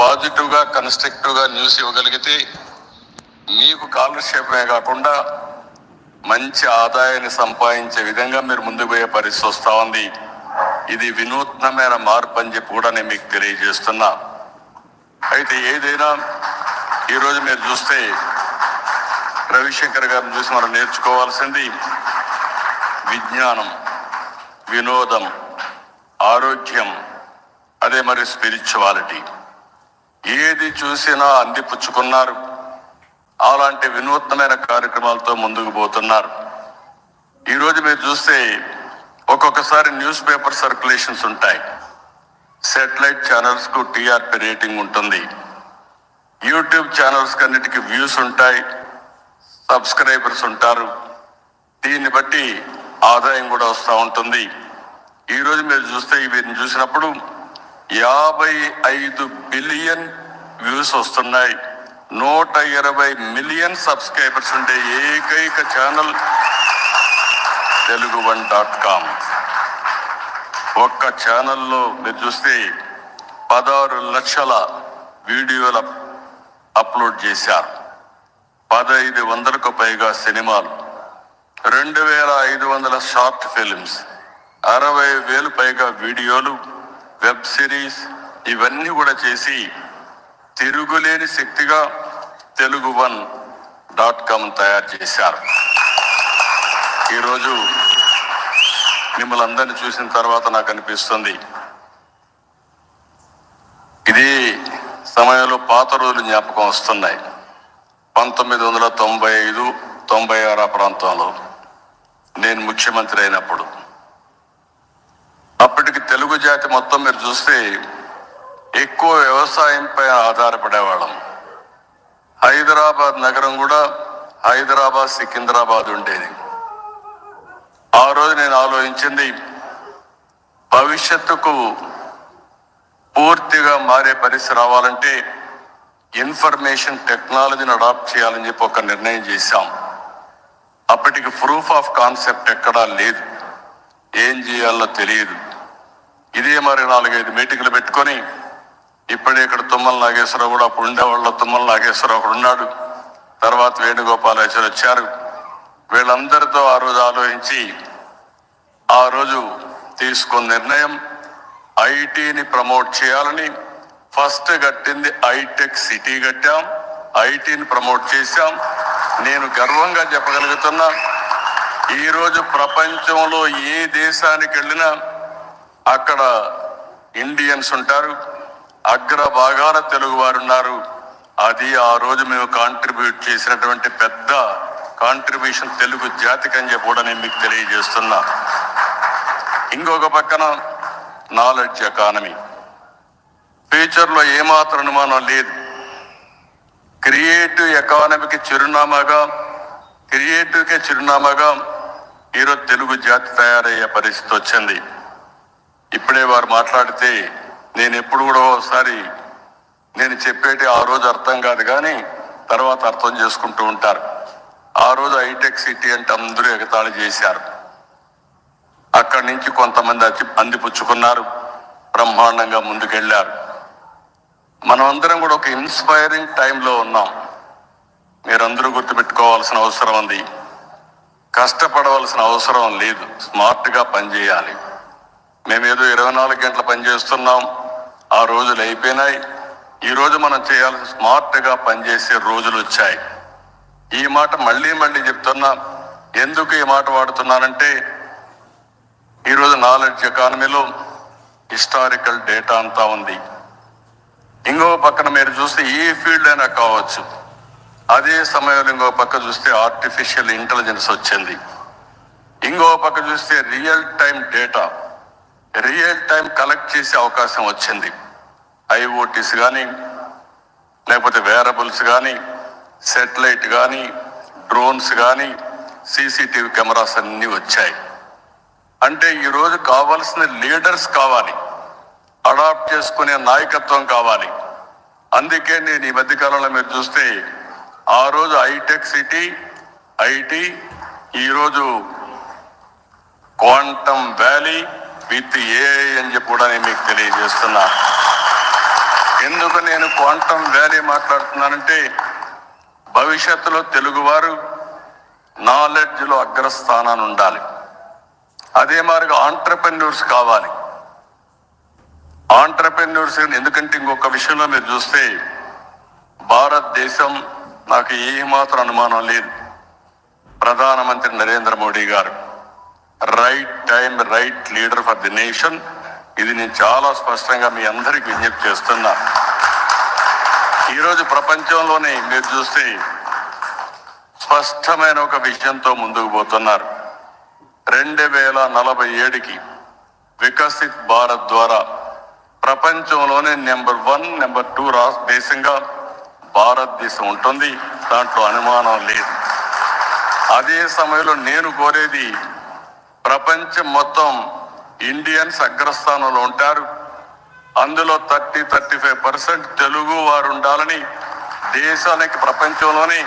పాజిటివ్గా కన్స్ట్రక్టివ్గా న్యూస్ ఇవ్వగలిగితే మీకు కాలక్షేపమే కాకుండా మంచి ఆదాయాన్ని సంపాదించే విధంగా మీరు ముందుకు పోయే పరిస్థితి వస్తూ ఉంది. ఇది వినూత్నమైన మార్పు అని చెప్పి కూడా నేను మీకు తెలియజేస్తున్నా. అయితే ఏదైనా ఈరోజు మీరు చూస్తే రవిశంకర్ గారిని చూసి మనం నేర్చుకోవాల్సింది విజ్ఞానం వినోదం ఆరోగ్యం అదే మరి స్పిరిచువాలిటీ. ఏది చూసినా అందిపుచ్చుకున్నారు. అలాంటి వినూత్నమైన కార్యక్రమాలతో ముందుకు పోతున్నారు. ఈరోజు మీరు చూస్తే ఒక్కొక్కసారి న్యూస్ పేపర్ సర్క్యులేషన్స్ ఉంటాయి. సెటిలైట్ ఛానల్స్కు టీఆర్పి టీఆర్పీ రేటింగ్ ఉంటుంది. యూట్యూబ్ ఛానల్స్ అన్నిటికీ వ్యూస్ ఉంటాయి. సబ్స్క్రైబర్స్ ఉంటారు. దీన్ని బట్టి ఆదాయం కూడా వస్తూ ఉంటుంది. ఈరోజు మీరు చూస్తే వీటిని చూసినప్పుడు యాభై ఐదు బిలియన్ వ్యూస్ వస్తున్నాయి. నూట ఇరవై మిలియన్ సబ్స్క్రైబర్స్ ఉండే ఏకైక channel Telugu one dot com. ఒక్క ఛానల్లో మీరు చూస్తే పదహారు లక్షల వీడియోల అప్లోడ్ చేశారు. పదహైదు వందలకు పైగా సినిమాలు. రెండు వేల ఐదు వందల షార్ట్ ఫిల్మ్స్. అరవై వేలు పైగా వీడియోలు వెబ్ సిరీస్ ఇవన్నీ కూడా చేసి తిరుగులేని శక్తిగా తెలుగు వన్ డాట్ కామ్ తయారు చేశారు. ఈరోజు మిమ్మల్ని అందరిని చూసిన తర్వాత నాకు అనిపిస్తుంది. ఇది సమయంలో పాత రోజులు జ్ఞాపకం వస్తున్నాయి. పంతొమ్మిది వందల తొంభై ఐదు తొంభై ఆరు ఆ ప్రాంతంలో నేను ముఖ్యమంత్రి అయినప్పుడు అప్పటికి తెలుగు జాతి మొత్తం మీరు చూస్తే ఎక్కువ వ్యవసాయంపై ఆధారపడేవాళ్ళం. హైదరాబాద్ నగరం కూడా హైదరాబాద్ సికింద్రాబాద్ ఉండేది. ఆ రోజు నేను ఆలోచించింది భవిష్యత్తుకు పూర్తిగా మారే పరిస్థితి రావాలంటే ఇన్ఫర్మేషన్ టెక్నాలజీని అడాప్ట్ చేయాలని చెప్పి ఒక నిర్ణయం చేశాం. అప్పటికి ప్రూఫ్ ఆఫ్ కాన్సెప్ట్ ఎక్కడా లేదు. ఏం చేయాలో తెలియదు. ఇదే మరి నాలుగైదు మీటింగ్లు పెట్టుకొని ఇప్పుడే ఇక్కడ తుమ్మల నాగేశ్వరరావు కూడా అప్పుడు ఉండేవాళ్ళు తుమ్మల నాగేశ్వరరావు అక్కడ ఉన్నాడు. తర్వాత వేణుగోపాలేశ్వర్ వచ్చారు. వీళ్ళందరితో ఆ రోజు ఆలోచించి ఆ రోజు తీసుకున్న నిర్ణయం ఐటీని ప్రమోట్ చేయాలని ఫస్ట్ కట్టింది ఐటెక్ సిటీ కట్టాం. ఐటీని ప్రమోట్ చేశాం. నేను గర్వంగా చెప్పగలుగుతున్నా ఈరోజు ప్రపంచంలో ఏ దేశానికి వెళ్ళినా అక్కడ ఇండియన్స్ ఉంటారు అగ్ర భాగాన తెలుగు వారు ఉన్నారు. అది ఆ రోజు మేము కాంట్రిబ్యూట్ చేసినటువంటి పెద్ద కాంట్రిబ్యూషన్ తెలుగు జాతికి అని చెప్పి కూడా నేను మీకు తెలియజేస్తున్నా. ఇంకొక పక్కన నాలెడ్జ్ ఎకానమీ ఫ్యూచర్లో ఏమాత్రం అనుమానం లేదు. క్రియేటివ్ ఎకానమీకి చిరునామాగా క్రియేటివ్కే చిరునామాగా ఈరోజు తెలుగు జాతి తయారయ్యే పరిస్థితి వచ్చింది. ఇప్పుడే వారు మాట్లాడితే నేను ఎప్పుడు కూడా ఒకసారి నేను చెప్పేటి ఆ రోజు అర్థం కాదు కానీ తర్వాత అర్థం చేసుకుంటూ ఉంటారు. ఆ రోజు హైటెక్ సిటీ అంటే అందరూ ఎగతాళి చేశారు. అక్కడి నుంచి కొంతమంది అతి అందిపుచ్చుకున్నారు. బ్రహ్మాండంగా ముందుకెళ్ళారు. మనం అందరం కూడా ఒక ఇన్స్పైరింగ్ టైంలో ఉన్నాం. మీరందరూ గుర్తుపెట్టుకోవాల్సిన అవసరం ఉంది. కష్టపడవలసిన అవసరం లేదు. స్మార్ట్గా పనిచేయాలి. మేమేదో ఇరవై నాలుగు గంటలు పనిచేస్తున్నాం. ఆ రోజులు అయిపోయినాయి. ఈ రోజు మనం చేయాల్సిన స్మార్ట్గా పనిచేసే రోజులు వచ్చాయి. ఈ మాట మళ్ళీ మళ్ళీ చెప్తున్నా. ఎందుకు ఈ మాట వాడుతున్నానంటే ఈరోజు నాలెడ్జ్ ఎకానమీలో హిస్టారికల్ డేటా అంతా ఉంది. ఇంకో పక్కన మీరు చూస్తే ఏ ఫీల్డ్ అయినా కావచ్చు. అదే సమయంలో ఇంకో పక్క చూస్తే ఆర్టిఫిషియల్ ఇంటెలిజెన్స్ వచ్చింది. ఇంకో పక్క చూస్తే real time data real time collect చేసే అవకాశం వచ్చింది. ఐఓటీస్ కానీ లేకపోతే వేరబుల్స్ కానీ సెటిలైట్ కానీ డ్రోన్స్ కానీ సీసీటీవీ కెమెరాస్ అన్నీ వచ్చాయి. అంటే ఈరోజు కావాల్సిన లీడర్స్ కావాలి. అడాప్ట్ చేసుకునే నాయకత్వం కావాలి. అందుకే నేను ఈ మధ్య కాలంలో మీరు చూస్తే ఆ రోజు హైటెక్ సిటీ ఐటీ ఈరోజు క్వాంటమ్ వ్యాలీ విత్ ఏఐ అని చెప్పి కూడా నేను మీకు తెలియజేస్తున్నా. ఎందుకు నేను క్వాంటమ్ వ్యాలీ మాట్లాడుతున్నానంటే భవిష్యత్తులో తెలుగువారు నాలెడ్జ్లో అగ్రస్థానాన్ని ఉండాలి. అదే మాదిరిగా ఆంటర్ప్రెన్యూర్స్ కావాలి. ఆంటర్ప్రెన్యూర్స్ ఎందుకంటే ఇంకొక విషయంలో మీరు చూస్తే భారతదేశం నాకు ఏమాత్రం అనుమానం లేదు. ప్రధానమంత్రి Narendra Modi garu. Right time right leader for the nation ఇది నేను చాలా స్పష్టంగా మీ అందరికి విజ్ఞప్తి చేస్తున్నా. ఈరోజు ప్రపంచంలోనే మీరు చూస్తే స్పష్టమైన ఒక విషయంతో ముందుకు పోతున్నారు. రెండు వేల నలభై ఏడుకి వికసిత్ భారత్ ద్వారా ప్రపంచంలోనే నెంబర్ వన్ నెంబర్ టూ రాష్ట్ర దేశంగా భారతదేశం ఉంటుంది. దాంట్లో అనుమానం లేదు. అదే సమయంలో నేను కోరేది ప్రపంచం మొత్తం ఇండియన్స్ అగ్రస్థానంలో ఉంటారు. అందులో thirty thirty five percent Telugu వారు ఉండాలని దేశానికి ప్రపంచంలోని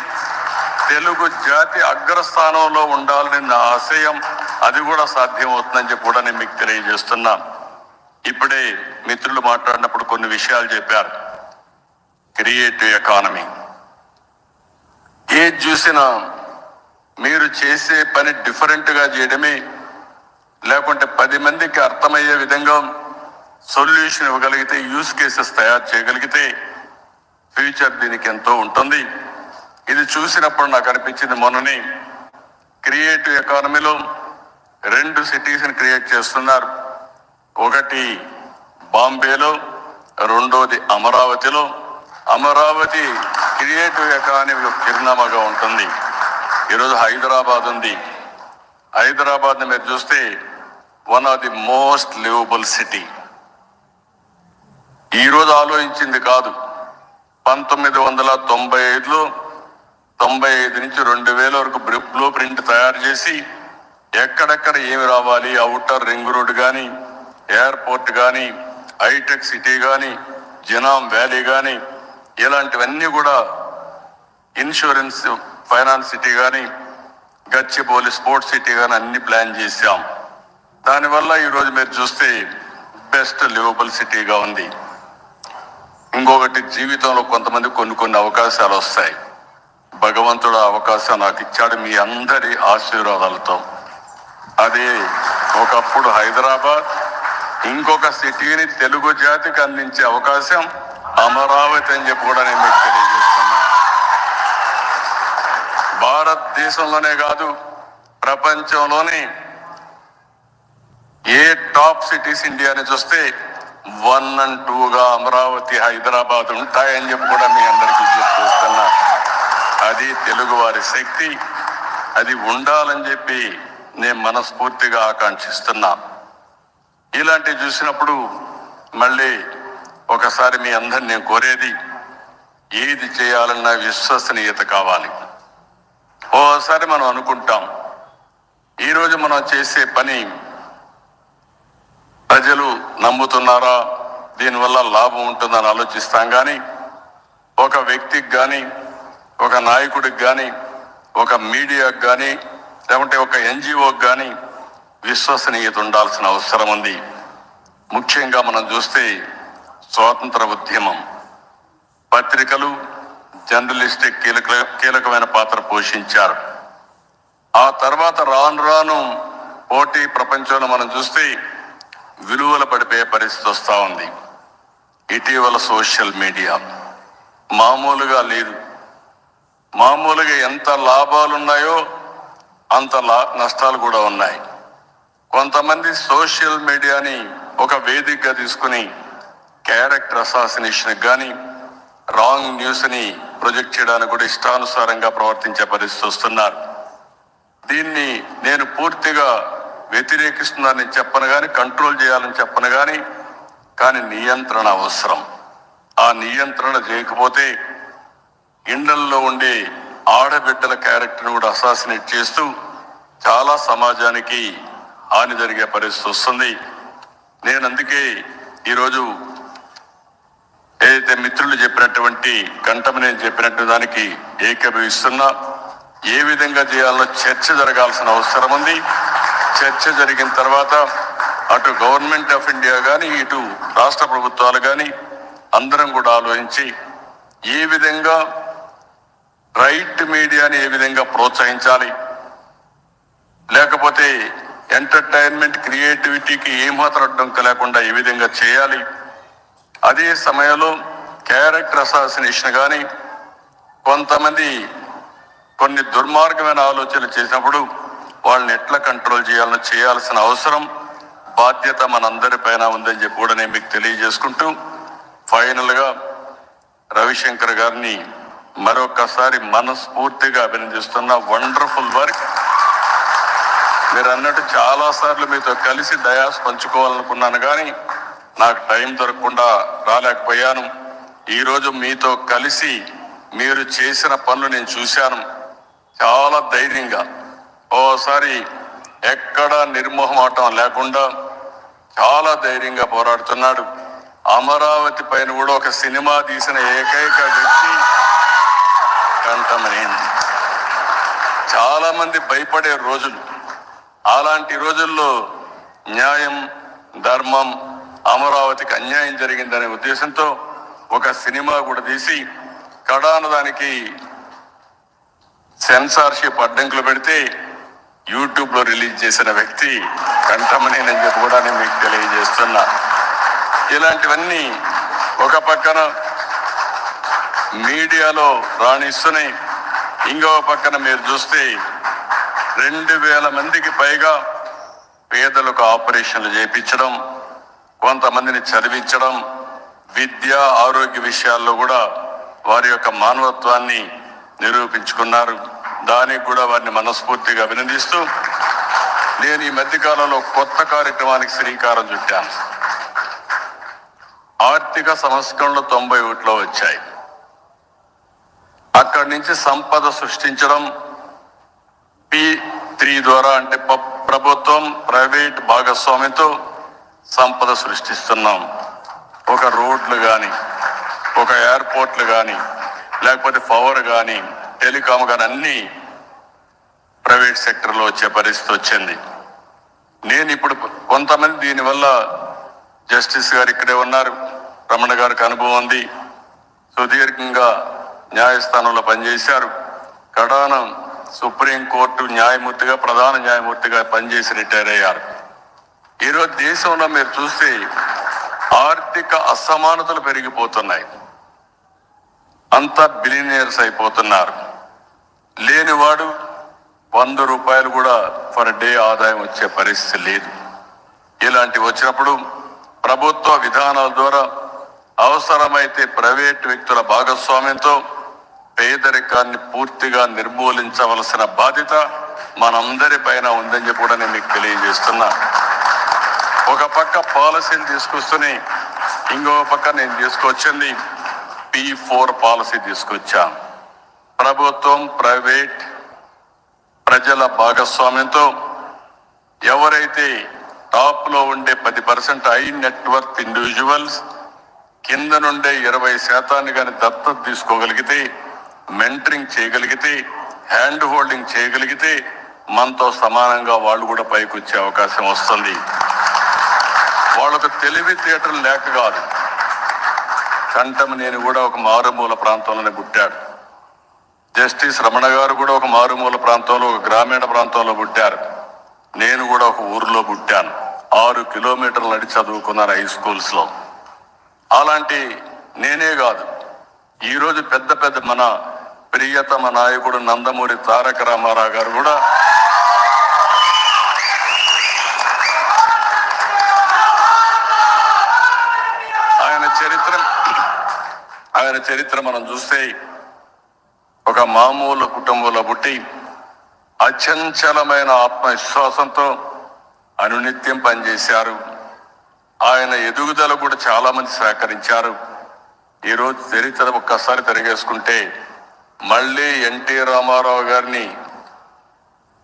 తెలుగు జాతి అగ్రస్థానంలో ఉండాలని నా ఆశయం. అది కూడా సాధ్యమవుతుందని చెప్పి కూడా నేను మీకు తెలియజేస్తున్నాను ఇప్పుడే మిత్రులు మాట్లాడినప్పుడు కొన్ని విషయాలు చెప్పారు. Creative economy. ఏది చూసినా మీరు చేసే పని డిఫరెంట్గా చేయడమే లేకుంటే పది మందికి అర్థమయ్యే విధంగా సొల్యూషన్ ఇవ్వగలిగితే యూస్ కేసెస్ తయారు చేయగలిగితే ఫ్యూచర్ దీనికి ఎంతో ఉంటుంది. ఇది చూసినప్పుడు నాకు అనిపించింది మొన్ననే క్రియేటివ్ ఎకానమీలో రెండు సిటీస్ని క్రియేట్ చేస్తున్నారు. ఒకటి బాంబేలో రెండోది అమరావతిలో. అమరావతి క్రియేటివ్ ఎకానమీ చిరునామాగా ఉంటుంది. ఈరోజు హైదరాబాద్ ఉంది హైదరాబాద్ని మీరు చూస్తే one of the most livable city. ఈరోజు ఆలోచించింది కాదు. పంతొమ్మిది వందల తొంభై ఐదులో తొంభై ఐదు నుంచి రెండు వేల వరకు బ్లూ ప్రింట్ తయారు చేసి ఎక్కడెక్కడ ఏమి రావాలి? అవుటర్ రింగ్ రోడ్ కానీ ఎయిర్పోర్ట్ కానీ హైటెక్ సిటీ కానీ జినాం వ్యాలీ కానీ ఇలాంటివన్నీ కూడా ఇన్సూరెన్స్ ఫైనాన్స్ సిటీ కానీ గచ్చిబౌలి స్పోర్ట్స్ సిటీ కానీ అన్ని ప్లాన్ చేశాం. దానివల్ల ఈరోజు మీరు చూస్తే బెస్ట్ లివబుల్ సిటీగా ఉంది. ఇంకొకటి జీవితంలో కొంతమంది కొన్ని కొన్ని అవకాశాలు వస్తాయి. భగవంతుడు ఆ అవకాశం నాకు ఇచ్చాడు మీ అందరి ఆశీర్వాదాలతో. అది ఒకప్పుడు హైదరాబాద్ ఇంకొక సిటీని తెలుగు జాతికి అందించే అవకాశం అమరావతి అని చెప్పి కూడా నేను మీకు తెలియజేస్తాను భారతదేశంలోనే కాదు ప్రపంచంలోని ఏ టాప్ సిటీస్ ఇండియాని చూస్తే వన్ అండ్ టూగా అమరావతి హైదరాబాద్ ఉంటాయని చెప్పి కూడా మీ అందరికీ చెప్తున్నా అది తెలుగు వారి శక్తి అది ఉండాలని చెప్పి నేను మనస్ఫూర్తిగా ఆకాంక్షిస్తున్నా. ఇలాంటివి చూసినప్పుడు మళ్ళీ ఒకసారి మీ అందరిని నేను కోరేది ఏది చేయాలన్న విశ్వసనీయత కావాలి. ఓసారి మనం అనుకుంటాం ఈరోజు మనం చేసే పని ప్రజలు నమ్ముతున్నారా? దీనివల్ల లాభం ఉంటుందని ఆలోచిస్తాం కానీ ఒక వ్యక్తికి కానీ ఒక నాయకుడికి కానీ ఒక మీడియాకి కానీ లేకుంటే ఒక ఎన్జిఓకి కానీ విశ్వసనీయత ఉండాల్సిన అవసరం ఉంది. ముఖ్యంగా మనం చూస్తే స్వాతంత్ర ఉద్యమం. పత్రికలు జర్నలిస్టే కీలక కీలకమైన పాత్ర పోషించారు. ఆ తర్వాత రాను రాను పోటీ ప్రపంచంలో మనం చూస్తే విలువలు పడిపోయే పరిస్థితి వస్తూ ఉంది. ఇటీవల సోషల్ మీడియా మామూలుగా లేదు. మామూలుగా ఎంత లాభాలు ఉన్నాయో అంత లా నష్టాలు కూడా ఉన్నాయి. కొంతమంది సోషల్ మీడియాని ఒక వేదికగా తీసుకుని క్యారెక్టర్ అసాసినేషన్కి కానీ రాంగ్ న్యూస్ని ప్రొజెక్ట్ చేయడానికి కూడా ఇష్టానుసారంగా ప్రవర్తించే పరిస్థితి వస్తున్నారు. దీన్ని నేను పూర్తిగా వ్యతిరేకిస్తున్నానని చెప్పను కానీ కంట్రోల్ చేయాలని చెప్పను కానీ కానీ నియంత్రణ అవసరం. ఆ నియంత్రణ చేయకపోతే ఇండల్లో ఉండే ఆడబిడ్డల క్యారెక్టర్ను కూడా అసాసినేట్ చేస్తూ చాలా సమాజానికి హాని జరిగే పరిస్థితి వస్తుంది. నేను అందుకే ఈరోజు ఏదైతే మిత్రులు చెప్పినటువంటి గంటము నేను చెప్పినట్టు దానికి ఏకీభవిస్తున్నా ఏ విధంగా చేయాలో చర్చ జరగాల్సిన అవసరం ఉంది. చర్చ జరిగిన తర్వాత అటు గవర్నమెంట్ ఆఫ్ ఇండియా కానీ ఇటు రాష్ట్ర ప్రభుత్వాలు కానీ అందరం కూడా ఆలోచించి ఏ విధంగా రైట్ మీడియాని ఏ విధంగా ప్రోత్సహించాలి? లేకపోతే ఎంటర్టైన్మెంట్ క్రియేటివిటీకి ఏమాత్రం అడ్డంక లేకుండా ఏ విధంగా చేయాలి? అదే సమయంలో క్యారెక్టర్ అసాసినేషన్ కానీ కొంతమంది కొన్ని దుర్మార్గమైన ఆలోచనలు చేసినప్పుడు వాళ్ళని ఎట్లా కంట్రోల్ చేయాలని చేయాల్సిన అవసరం బాధ్యత మనందరి పైన ఉందని చెప్పి కూడా నేను మీకు తెలియజేసుకుంటూ ఫైనల్గా రవిశంకర్ గారిని మరొకసారి మనస్ఫూర్తిగా అభినందిస్తున్న వండర్ఫుల్ వర్క్. మీరు అన్నట్టు చాలాసార్లు మీతో కలిసి దయాస్ పంచుకోవాలనుకున్నాను కానీ నాకు టైం దొరకకుండా రాలేకపోయాను. ఈరోజు మీతో కలిసి మీరు చేసిన పనులు నేను చూశాను. చాలా ధైర్యంగా. ఓసారి ఎక్కడ నిర్మోహమాటం లేకుండా చాలా ధైర్యంగా పోరాడుతున్నాడు. అమరావతి పైన కూడా ఒక సినిమా తీసిన ఏకైక వ్యక్తి కంఠమనేని చాలామంది భయపడే రోజులు. అలాంటి రోజుల్లో న్యాయం ధర్మం అమరావతికి అన్యాయం జరిగిందనే ఉద్దేశంతో ఒక సినిమా కూడా తీసి కడాన దానికి సెన్సార్షిప్ అడ్డంకులు పెడితే యూట్యూబ్లో రిలీజ్ చేసిన వ్యక్తి కంఠమనేనని చెప్పి కూడా నేను మీకు తెలియజేస్తున్నా. ఇలాంటివన్నీ ఒక పక్కన మీడియాలో రాణిస్తున్నాయి. ఇంకో పక్కన మీరు చూస్తే రెండు వేల మందికి పైగా పేదలకు ఆపరేషన్లు చేయించడం కొంతమందిని చదివించడం విద్య ఆరోగ్య విషయాల్లో కూడా వారి యొక్క మానవత్వాన్ని నిరూపించుకున్నారు. దానికి కూడా వారిని మనస్ఫూర్తిగా అభినందిస్తూ నేను ఈ మధ్యకాలంలో కొత్త కార్యక్రమానికి శ్రీకారం చుట్టాను. ఆర్థిక సంస్కరణలు తొంభై ఒకటిలో వచ్చాయి. అక్కడి నుంచి సంపద సృష్టించడం పి త్రీ ద్వారా అంటే ప్రభుత్వం ప్రైవేట్ భాగస్వామ్యంతో సంపద సృష్టిస్తున్నాం. ఒక రోడ్లు కానీ ఒక ఎయిర్పోర్ట్లు కానీ లేకపోతే పవర్ కానీ టెలికాం కానీ అన్నీ ప్రైవేట్ సెక్టర్లో వచ్చే పరిస్థితి వచ్చింది. నేను ఇప్పుడు కొంతమంది దీనివల్ల జస్టిస్ గారు ఇక్కడే ఉన్నారు. రమణ గారికి అనుభవం ఉంది. సుదీర్ఘంగా న్యాయస్థానంలో పనిచేశారు. కడాన సుప్రీంకోర్టు న్యాయమూర్తిగా ప్రధాన న్యాయమూర్తిగా పనిచేసి రిటైర్ అయ్యారు. ఈరోజు దేశంలో మీరు చూస్తే ఆర్థిక అసమానతలు పెరిగిపోతున్నాయి. అంతా బిలినియర్స్ అయిపోతున్నారు. లేనివాడు వంద రూపాయలు కూడా పర్ డే ఆదాయం వచ్చే పరిస్థితి లేదు. ఇలాంటివి వచ్చినప్పుడు ప్రభుత్వ విధానాల ద్వారా అవసరమైతే ప్రైవేట్ వ్యక్తుల భాగస్వామ్యంతో పేదరికాన్ని పూర్తిగా నిర్మూలించవలసిన బాధ్యత మనందరి పైన ఉందని చెప్పి కూడా నేను మీకు తెలియజేస్తున్నా. ఒక పక్క పాలసీని తీసుకొస్తూనే ఇంకో పక్క నేను తీసుకొచ్చింది పి ఫోర్ పాలసీ తీసుకొచ్చాను ప్రభుత్వం ప్రైవేట్ ప్రజల భాగస్వామ్యంతో ఎవరైతే టాప్లో ఉండే పది పర్సెంట్ హై నెట్వర్క్ ఇండివిజువల్స్ కింద నుండే ఇరవై శాతాన్ని కానీ దత్తత తీసుకోగలిగితే మెంటరింగ్ చేయగలిగితే హ్యాండ్ హోల్డింగ్ చేయగలిగితే మనతో సమానంగా వాళ్ళు కూడా పైకి వచ్చే అవకాశం వస్తుంది. వాళ్ళకు తెలివితేటలు లేక కాదు. కంఠం నేను కూడా ఒక మారుమూల ప్రాంతంలోనే పుట్టాడు. జస్టిస్ రమణ గారు కూడా ఒక మారుమూల ప్రాంతంలో ఒక గ్రామీణ ప్రాంతంలో పుట్టారు. నేను కూడా ఒక ఊరిలో పుట్టాను. ఆరు కిలోమీటర్లు నడి చదువుకున్నాను హై స్కూల్స్లో. అలాంటి నేనే కాదు. ఈరోజు పెద్ద పెద్ద మన ప్రియతమ నాయకుడు నందమూరి తారక రామారావు గారు కూడా ఆయన చరిత్ర ఆయన చరిత్ర మనం చూస్తే ఒక మామూలు కుటుంబంలో పుట్టి అచంచలమైన ఆత్మవిశ్వాసంతో అనునిత్యం పనిచేశారు. ఆయన ఎదుగుదల కూడా చాలా మంది సహకరించారు. ఈరోజు చరిత్ర ఒక్కసారి తిరిగేసుకుంటే మళ్ళీ ఎన్టీ రామారావు గారిని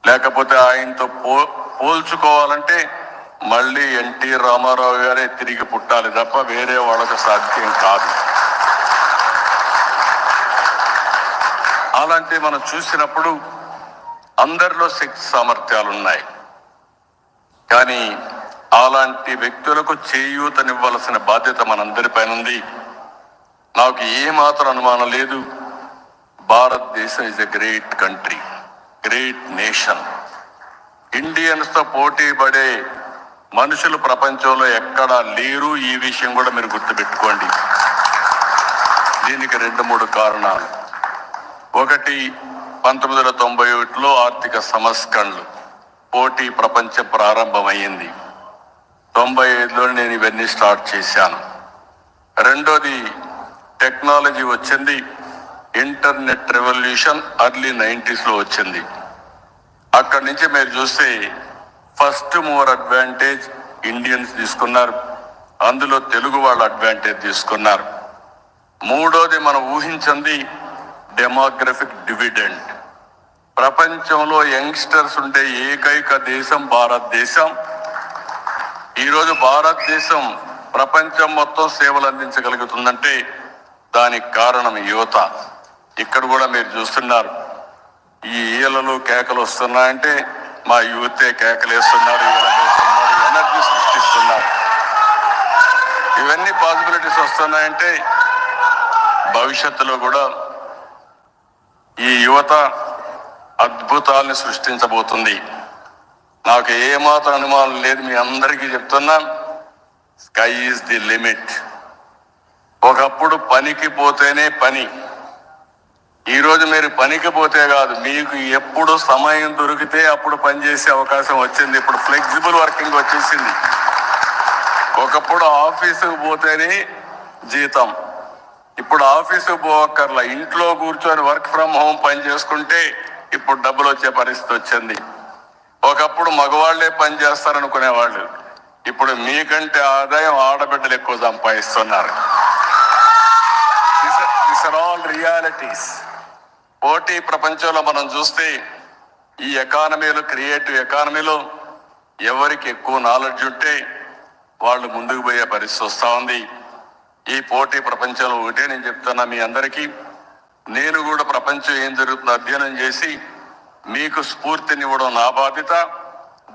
లేకపోతే ఆయనతో పో పోల్చుకోవాలంటే మళ్ళీ ఎన్టీ రామారావు గారే తిరిగి పుట్టాలి తప్ప వేరే వాళ్ళకు సాధ్యం కాదు. అలాంటి మనం చూసినప్పుడు అందరిలో శక్తి సామర్థ్యాలు ఉన్నాయి కానీ అలాంటి వ్యక్తులకు చేయూతనివ్వాల్సిన బాధ్యత మనందరిపైన ఉంది నాకు ఏమాత్రం అనుమానం లేదు. భారతదేశం is a great country great nation ఇండియన్స్తో పోటీ పడే మనుషులు ప్రపంచంలో ఎక్కడా లేరు. ఈ విషయం కూడా మీరు గుర్తుపెట్టుకోండి. దీనికి రెండు మూడు కారణాలు. ఒకటి పంతొమ్మిది వందల తొంభై ఒకటిలో ఆర్థిక సంస్కరణలు. పోటీ ప్రపంచం ప్రారంభమైంది తొంభై ఐదులో నేను ఇవన్నీ స్టార్ట్ చేశాను. రెండోది టెక్నాలజీ వచ్చింది. ఇంటర్నెట్ రెవల్యూషన్ అర్లీ నైంటీస్లో వచ్చింది. అక్కడి నుంచి మీరు చూస్తే ఫస్ట్ మూవర్ అడ్వాంటేజ్ ఇండియన్స్ తీసుకున్నారు. అందులో తెలుగు వాళ్ళు అడ్వాంటేజ్ తీసుకున్నారు. మూడోది మనం ఊహించింది డెమోగ్రఫిక్ డివిడెండ్ ప్రపంచంలో యంగ్స్టర్స్ ఉండే ఏకైక దేశం భారతదేశం. ఈరోజు భారతదేశం ప్రపంచం మొత్తం సేవలు అందించగలుగుతుందంటే దానికి కారణం యువత. ఇక్కడ కూడా మీరు చూస్తున్నారు. ఈ ఈలలు కేకలు వస్తున్నాయంటే మా యువతే కేకలేస్తున్నారు ఎనర్జీ సృష్టిస్తున్నారు. ఇవన్నీ పాసిబిలిటీస్ వస్తున్నాయంటే భవిష్యత్తులో కూడా ఈ యువత అద్భుతాలను సృష్టించబోతుంది. నాకు ఏమాత్రం అనుమానం లేదు మీ అందరికీ చెప్తున్నా స్కై ఈజ్ ది లిమిట్. ఒకప్పుడు పనికి పోతేనే పని. ఈరోజు మీరు పనికి పోతే కాదు మీకు ఎప్పుడు సమయం దొరికితే అప్పుడు పనిచేసే అవకాశం వచ్చింది. ఇప్పుడు ఫ్లెక్సిబుల్ వర్కింగ్ వచ్చేసింది. ఒకప్పుడు ఆఫీసుకు పోతేనే జీతం. ఇప్పుడు ఆఫీసు పోవక్కర్ల ఇంట్లో కూర్చొని వర్క్ ఫ్రమ్ హోమ్ పని చేసుకుంటే ఇప్పుడు డబ్బులు వచ్చే పరిస్థితి వచ్చింది. ఒకప్పుడు మగవాళ్ళే పని చేస్తారనుకునేవాళ్ళు. ఇప్పుడు మీకంటే ఆదాయం ఆడబిడ్డలు ఎక్కువ సంపాదిస్తున్నారు. దిస్ ఆర్ ఆల్ రియాలిటీస్ పోటీ ప్రపంచంలో మనం చూస్తే ఈ ఎకానమీలో క్రియేటివ్ ఎకానమీలో ఎవరికి ఎక్కువ నాలెడ్జ్ ఉంటే వాళ్ళు ముందుకు పోయే పరిస్థితి వస్తూ ఉంది. ఈ పోటీ ప్రపంచంలో ఒకటే నేను చెప్తున్నా మీ అందరికీ. నేను కూడా ప్రపంచం ఏం జరుగుతుందో అధ్యయనం చేసి మీకు స్ఫూర్తినివ్వడం నా బాధ్యత.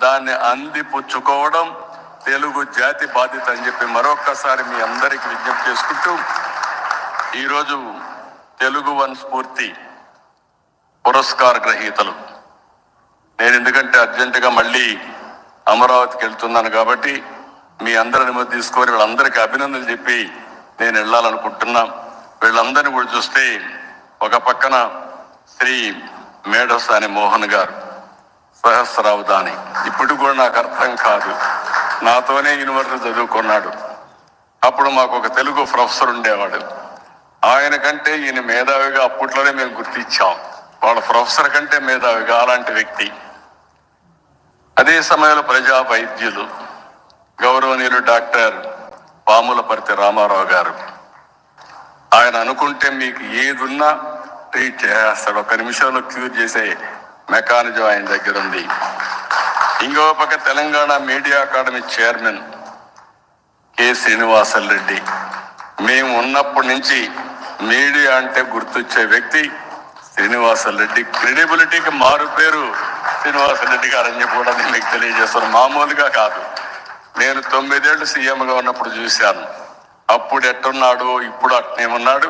దాన్ని అందిపుచ్చుకోవడం తెలుగు జాతి బాధ్యత అని చెప్పి మరొక్కసారి మీ అందరికీ విజ్ఞప్తి చేసుకుంటూ ఈరోజు తెలుగు వన్ స్ఫూర్తి పురస్కార గ్రహీతలు. నేను ఎందుకంటే అర్జెంటుగా మళ్ళీ అమరావతికి వెళ్తున్నాను కాబట్టి మీ అందరి అనుమతి తీసుకొని వాళ్ళందరికీ అభినందనలు చెప్పి నేను వెళ్ళాలనుకుంటున్నా. వీళ్ళందరినీ కూడా చూస్తే ఒక పక్కన శ్రీ మేడసాని మోహన్ గారు సహస్రావు దాని. ఇప్పుడు కూడా నాకు అర్థం కాదు. నాతోనే యూనివర్సిటీ చదువుకున్నాడు. అప్పుడు మాకు ఒక తెలుగు ప్రొఫెసర్ ఉండేవాడు. ఆయన కంటే ఈయన మేధావిగా అప్పట్లోనే మేము గుర్తించాం. వాళ్ళ ప్రొఫెసర్ కంటే మేధావిగా అలాంటి వ్యక్తి. అదే సమయంలో ప్రజా వైద్యులు గౌరవనీయులు డాక్టర్ పాములపర్తి రామారావు గారు. ఆయన అనుకుంటే మీకు ఏదున్నా ట్రీట్ చేస్తాడు. ఒక నిమిషంలో క్యూర్ చేసే మెకానిజం ఆయన దగ్గర ఉంది. ఇంకో పక్క Telangana media academy chairman K Srinivas Reddy. మేము ఉన్నప్పటి నుంచి మీడియా అంటే గుర్తొచ్చే వ్యక్తి శ్రీనివాసల్ రెడ్డి. క్రెడిబిలిటీకి మారు పేరు శ్రీనివాసరెడ్డి గారు అని చెప్పి కూడా నేను మీకు తెలియజేస్తాను. మామూలుగా కాదు. నేను తొమ్మిదేళ్ళు సీఎంగా ఉన్నప్పుడు చూశాను. అప్పుడు ఎట్టున్నాడు ఇప్పుడు అట్నే ఉన్నాడు.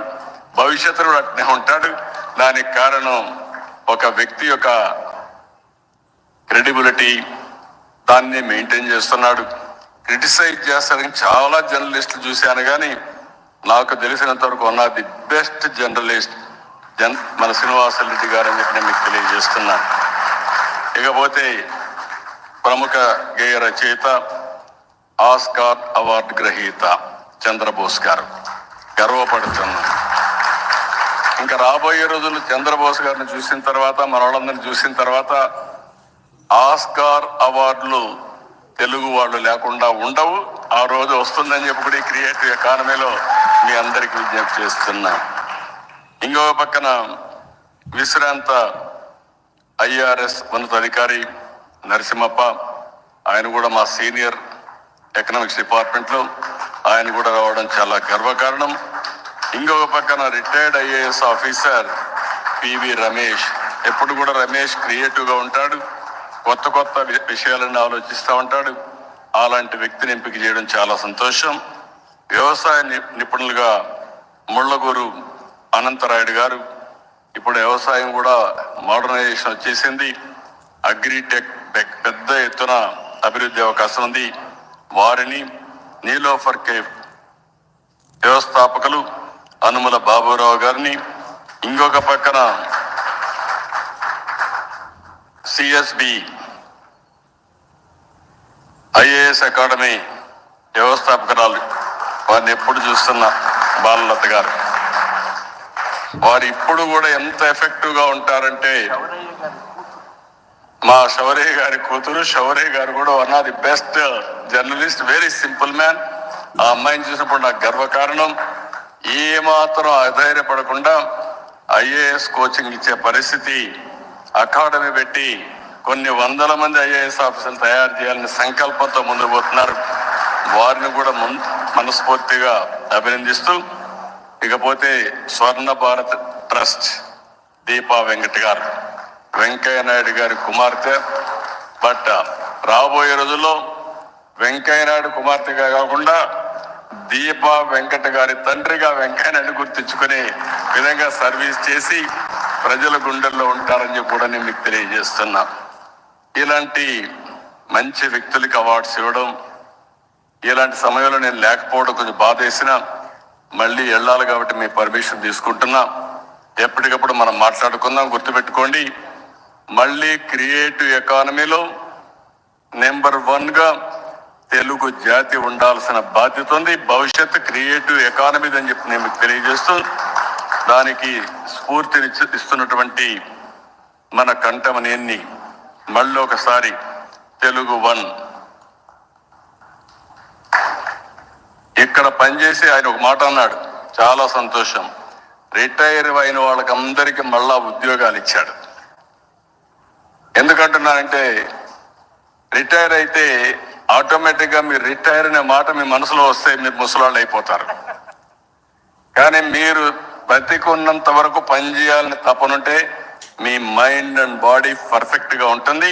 భవిష్యత్తులో అట్నే ఉంటాడు. దానికి కారణం ఒక వ్యక్తి యొక్క క్రెడిబిలిటీ దాన్ని మెయింటైన్ చేస్తున్నాడు. క్రిటిసైజ్ చేస్తానికి చాలా జర్నలిస్టులు చూశాను కానీ నాకు తెలిసినంత వరకు ది బెస్ట్ జర్నలిస్ట్ జన్ మన శ్రీనివాస రెడ్డి గారు అని చెప్పి నేను మీకు తెలియజేస్తున్నాను ఇకపోతే ప్రముఖ గేయ రచయిత ఆస్కార్ అవార్డు గ్రహీత చంద్రబోస్ గారు. గర్వపడుతున్నాను. ఇంకా రాబోయే రోజుల్లో చంద్రబోస్ గారిని చూసిన తర్వాత మన చూసిన తర్వాత ఆస్కార్ అవార్డులు తెలుగు వాళ్ళు లేకుండా ఉండవు. ఆ రోజు వస్తుందని చెప్పి కూడా క్రియేటివ్ ఎకానమీలో మీ అందరికి విజ్ఞప్తి చేస్తున్నా. ఇంకో పక్కన విశ్రాంత ఐఆర్ఎస్ ఉన్నతాధికారి నరసింహప్ప ఆయన కూడా మా సీనియర్ ఎకనామిక్స్ డిపార్ట్మెంట్లో ఆయన కూడా రావడం చాలా గర్వకారణం. ఇంకొక పక్కన retired IAS officer P V Ramesh. ఎప్పుడు కూడా రమేష్ క్రియేటివ్గా ఉంటాడు. కొత్త కొత్త వి- విషయాలను ఆలోచిస్తూ ఉంటాడు. అలాంటి వ్యక్తిని ఎంపిక చేయడం చాలా సంతోషం. వ్యవసాయ ని- నిపుణులుగా ముళ్ళగూరు అనంతరాయుడు గారు ఇప్పుడు వ్యవసాయం కూడా మోడర్నైజేషన్ వచ్చేసింది. అగ్రిటెక్ పెద్ద ఎత్తున అభివృద్ధి అవకాశం ఉంది. వారిని నీలోఫర్ కేఫ్ వ్యవస్థాపకులు అనుమల బాబురావు గారిని ఇంకొక పక్కన సిఎస్బి ఐఏఎస్ అకాడమీ వ్యవస్థాపకురాలు వారిని ఎప్పుడు చూస్తున్న బాలలత గారు. వారు ఇప్పుడు కూడా ఎంత ఎఫెక్టివ్గా ఉంటారంటే మా శౌర్య గారి కూతురు శౌర్య గారు కూడా one of the best journalist very simple man ఆ అమ్మాయిని చూసినప్పుడు నాకు గర్వకారణం. ఏమాత్రం అధైర్యపడకుండా ఐఏఎస్ కోచింగ్ ఇచ్చే పరిస్థితి అకాడమీ పెట్టి కొన్ని వందల మంది ఐఏఎస్ ఆఫీసర్లు తయారు చేయాలని సంకల్పంతో ముందుకు పోతున్నారు. వారిని కూడా మున్ మనస్ఫూర్తిగా అభినందిస్తూ ఇకపోతే స్వర్ణ భారత్ ట్రస్ట్ దీపా వెంకట్ గారు. వెంకయ్య నాయుడు గారి కుమార్తె బట్ రాబోయే రోజుల్లో వెంకయ్య నాయుడు కుమార్తెగా కాకుండా దీప వెంకట గారి తండ్రిగా వెంకయ్యనాయుడు గుర్తించుకునే విధంగా సర్వీస్ చేసి ప్రజల గుండెల్లో ఉంటారని చెప్పి కూడా నేను మీకు తెలియజేస్తున్నా. ఇలాంటి మంచి వ్యక్తులకి అవార్డ్స్ ఇవ్వడం ఇలాంటి సమయంలో నేను లేకపోవడం కొంచెం బాధ వేసినా మళ్ళీ వెళ్ళాలి కాబట్టి మీ పర్మిషన్ తీసుకుంటున్నా. ఎప్పటికప్పుడు మనం మాట్లాడుకుందాం గుర్తుపెట్టుకోండి. మళ్ళీ క్రియేటివ్ ఎకానమీలో నెంబర్ వన్గా తెలుగు జాతి ఉండాల్సిన బాధ్యత ఉంది. భవిష్యత్తు క్రియేటివ్ ఎకానమీ అని చెప్పి నేను మీకు తెలియజేస్తూ దానికి స్ఫూర్తిని ఇస్తున్నటువంటి మన కంఠమనేన్ని మళ్ళీ ఒకసారి తెలుగు వన్. ఇక్కడ పనిచేసి ఆయన ఒక మాట అన్నాడు. చాలా సంతోషం. రిటైర్ అయిన వాళ్ళకి అందరికీ మళ్ళా ఉద్యోగాలు ఇచ్చాడు. ఎందుకంటున్నానంటే రిటైర్ అయితే ఆటోమేటిక్గా మీరు రిటైర్ అనే మాట మీ మనసులో వస్తే మీరు ముసలాళ్ళు అయిపోతారు. కానీ మీరు బ్రతికున్నంత వరకు పనిచేయాలని తపనుంటే మీ మైండ్ అండ్ బాడీ పర్ఫెక్ట్గా ఉంటుంది.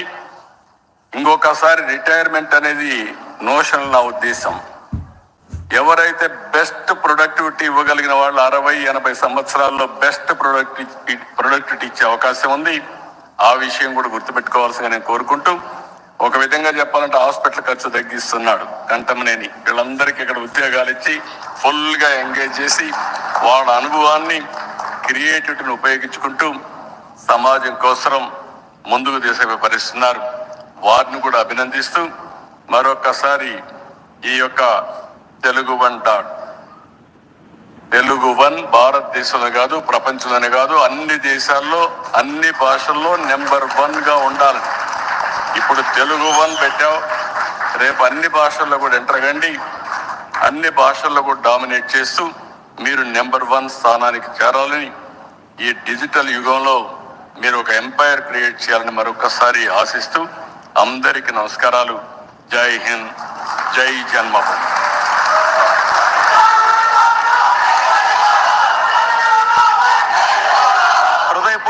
ఇంకొకసారి రిటైర్మెంట్ అనేది నోషన్ నా ఉద్దేశం. ఎవరైతే బెస్ట్ ప్రొడక్టివిటీ ఇవ్వగలిగిన వాళ్ళు అరవై ఎనభై సంవత్సరాల్లో బెస్ట్ ప్రొడక్టి ప్రొడక్టివిటీ ఇచ్చే అవకాశం ఉంది. ఆ విషయం కూడా గుర్తుపెట్టుకోవాల్సిందిగా నేను కోరుకుంటూ ఒక విధంగా చెప్పాలంటే హాస్పిటల్ ఖర్చు తగ్గిస్తున్నాడు. కంటమనేని వీళ్ళందరికీ ఇక్కడ ఉద్యోగాలు ఇచ్చి ఫుల్గా ఎంగేజ్ చేసి వాళ్ళ అనుభవాన్ని క్రియేటివిటీని ఉపయోగించుకుంటూ సమాజం కోసం ముందుకు తీసుకుపరిస్తున్నారు. వారిని కూడా అభినందిస్తూ మరొకసారి ఈ యొక్క Telugu one dot Telugu one భారతదేశంలో కాదు ప్రపంచంలోనే కాదు అన్ని దేశాల్లో అన్ని భాషల్లో నెంబర్ వన్గా ఉండాలి. ఇప్పుడు తెలుగు వన్ పెట్టావు రేపు అన్ని భాషల్లో కూడా ఎంటర్ కండి అన్ని భాషల్లో కూడా డామినేట్ చేస్తూ మీరు నెంబర్ వన్ స్థానానికి చేరాలని ఈ డిజిటల్ యుగంలో మీరు ఒక ఎంపైర్ క్రియేట్ చేయాలని మరొకసారి ఆశిస్తూ అందరికీ నమస్కారాలు. జై హింద్ జై జన్మభూమి.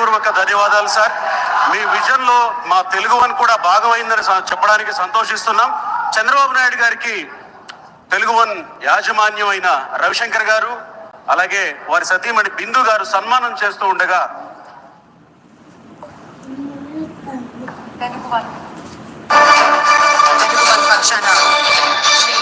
హృదయపూర్వక ధన్యవాదాలు సార్. మీ విజన్లో మా తెలుగు వన్ కూడా భాగమైందని చెప్పడానికి సంతోషిస్తున్నాం. చంద్రబాబు నాయుడు గారికి తెలుగు వన్ యాజమాన్యం అయిన రవిశంకర్ గారు అలాగే వారి సతీమణి బిందు గారు సన్మానం చేస్తూ ఉండగా తెలుగు వన్. పక్షాన శ్రీ